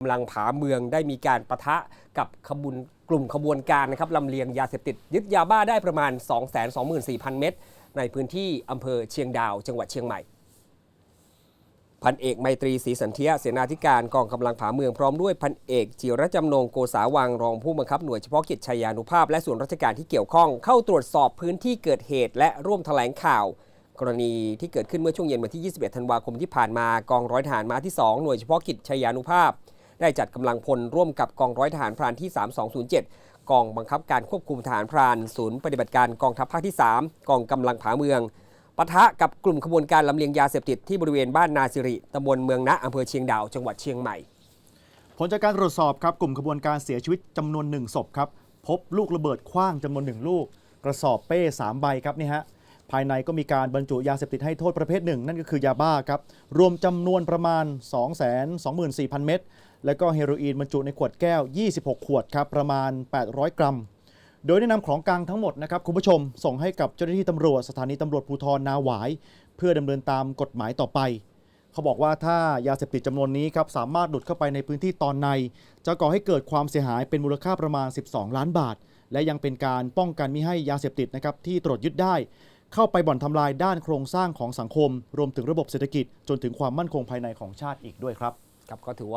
กำลังผาเมืองได้มีการประทะกับขบวนกลุ่มขบวนการนะครับลำเลียงยาเสพติด ยึดยาบ้าได้ประมาณ 224,000 เม็ดในพื้นที่อำเภอเชียงดาว จังหวัดเชียงใหม่ พันเอกไมตรีศรีสันเทียเสนาธิการกองกำลังผาเมืองพร้อมด้วยพันเอกจิรจำนงโกษาวังรองผู้บังคับหน่วยเฉพาะกิจชัยานุภาพ และส่วนราชการที่เกี่ยวข้องเข้าตรวจสอบพื้นที่เกิดเหตุ และร่วมแถลงข่าวกรณีที่เกิดขึ้นเมื่อช่วงเย็นวันที่ 21 ธันวาคมที่ผ่านมากองร้อยทหารมาที่ 2 หน่วยเฉพาะกิจชัยยานุภาพ ได้จัดกำลังพลร่วมกับกองร้อยทหารพรานที่ 3207 กองบังคับการควบคุมทหารพรานศูนย์ปฏิบัติการกองทัพภาคที่ 3 กองกำลังผาเมืองปะทะกับกลุ่มขบวนการลำเลียงยาเสพติดที่บริเวณบ้านนาสิริตำบลเมืองนะอำเภอเชียงดาว จังหวัดเชียงใหม่ ผลจากการตรวจสอบครับกลุ่มขบวนการเสียชีวิตจำนวนหนึ่งศพครับพบลูกระเบิดคว้างจำนวนหนึ่งลูก กระสอบเป้สามใบครับนี่ฮะ ภายในก็มีการบรรจุยาเสพติดให้โทษประเภทหนึ่ง นั่นก็คือยาบ้าครับ รวมจำนวนประมาณ 2 2 4 0 0 0 เม็ด แล้วก็เฮโรอีนบรรจุในขวดแก้ว 26 ขวดครับ ประมาณ 800 กรัม โดยได้นำของกลางทั้งหมดนะครับคุณผู้ชม ส่งให้กับเจ้าหน้าที่ตำรวจสถานีตำรวจภูธรนาหวาย เพื่อดำเนินตามกฎหมายต่อไป เขาบอกว่าถ้ายาเสพติดจำนวนนี้ครับสามารถหลุดเข้าไปในพื้นที่ตอนใน จะก่อให้เกิดความเสียหายเป็นมูลค่าประมาณ 12 ล้านบาท และยังเป็นการป้องกันมิให้ยาเสพติดนะครับที่ตรวจยึดได้ เข้าไปบ่อนทำลายด้านโครงสร้างของสังคม รวมถึงระบบเศรษฐกิจจนถึงความมั่นคงภายในของชาติอีกด้วยครับ ครับก็ถือว่า